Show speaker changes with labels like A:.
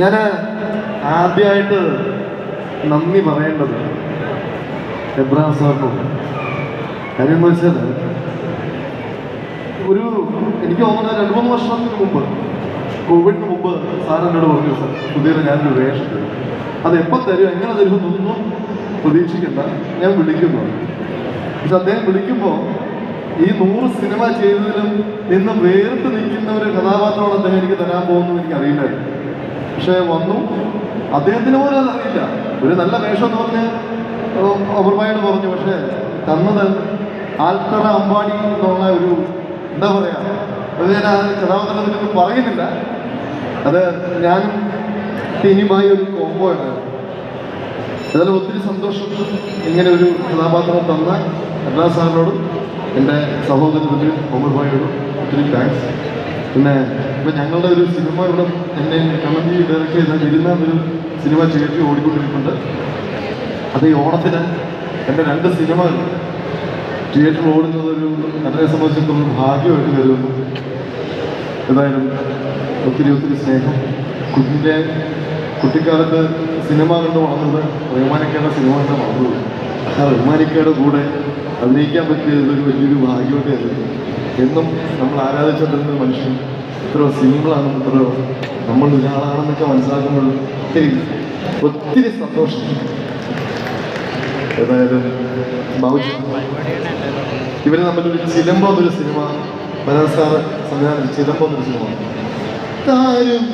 A: ഞാൻ ആദ്യമായിട്ട് നന്ദി പറയേണ്ടത് എബ്രഹാം സാറിനോട്. കാര്യം എന്ന് വെച്ചാൽ ഒരു എനിക്ക് തോന്നുന്നത് രണ്ട് മൂന്ന് വർഷത്തിന് മുമ്പ് കോവിഡിന് മുമ്പ് സാർ എന്നോട് പറഞ്ഞു സാർ പുതിയൊരു ഞാനൊരു വേഷം തരും അത് എപ്പോൾ തരും എങ്ങനെ തരുമെന്നൊന്നും പ്രതീക്ഷിക്കണ്ട. ഞാൻ വിളിക്കുന്നു. പക്ഷെ അദ്ദേഹം വിളിക്കുമ്പോൾ ഈ നൂറ് സിനിമ ചെയ്തതിലും നിന്ന് വേറിട്ട് നിൽക്കുന്ന ഒരു കഥാപാത്രമാണ് അദ്ദേഹം എനിക്ക് തരാൻ പോകുന്നത് എനിക്ക് അറിയില്ലായിരുന്നു പക്ഷേ വന്നു. അദ്ദേഹത്തിന് പോലും അതറിയില്ല ഒരു നല്ല വേഷം എന്ന് പറഞ്ഞ് അപർമായോട് പറഞ്ഞു. പക്ഷേ തന്നത് ആൽത്തറ അമ്പാടി എന്നുള്ള ഒരു എന്താ പറയുക അത് ഞാൻ ആ കഥാപാത്രത്തിനൊന്നും പറയുന്നില്ല. അത് ഞാൻ ടീനുമായി ഒരു ആണ് ഏതായാലും ഒത്തിരി സന്തോഷം ഇങ്ങനെ ഒരു കഥാപാത്രം തന്ന എല്ലാ സാറിനോടും എന്റെ സഹോദരത്തിനും ഒമർഭായിയോടും ഒത്തിരി താങ്ക്സ് പിന്നെ ഇപ്പം ഞങ്ങളുടെ ഒരു സിനിമ ഇവിടെ എന്നെ കമന്റി ഡയറക്റ്റ് ചെയ്ത ഇരുന്ന ഒരു സിനിമ ചേച്ചി ഓടിക്കൊണ്ടിരിക്കുന്നുണ്ട് അത് ഈ ഓണത്തിന് എന്റെ രണ്ട് സിനിമകൾ തിയേറ്ററിൽ ഓടുന്നത് ഒരു എന്നെ സംബന്ധിച്ചിടത്തോളം ഭാഗ്യമായിട്ട് കരുതുന്നു. ഏതായാലും ഒത്തിരി ഒത്തിരി സ്നേഹം. കുഞ്ഞിന്റെ കുട്ടിക്കാലത്ത് സിനിമ കണ്ട് വളർന്നത് റഹ്മാനിക്കയുടെ സിനിമ കണ്ട് വളർന്നത്. ആ റഹ്മാനിക്കയുടെ കൂടെ അഭിനയിക്കാൻ പറ്റിയത് ഒരു വലിയൊരു ഭാഗ്യമായിട്ട് കരുതുന്നു. എന്നും നമ്മൾ ആരാധിച്ചുകൊണ്ടിരുന്ന മനുഷ്യൻ. എത്രയോ സിമ്പിളാണ് എത്രയോ നമ്മൾ ഒരാളാണെന്നൊക്കെ മനസ്സിലാക്കുമ്പോൾ ഒത്തിരി ഒത്തിരി സന്തോഷം. ഏതായാലും ഇവർ തമ്മിലൊരു ചിലമ്പോ എന്നൊരു സിനിമ മനസ്സാറ് സാറ് സംവിധാനം ചിലമ്പോ എന്നൊരു സിനിമ. താരും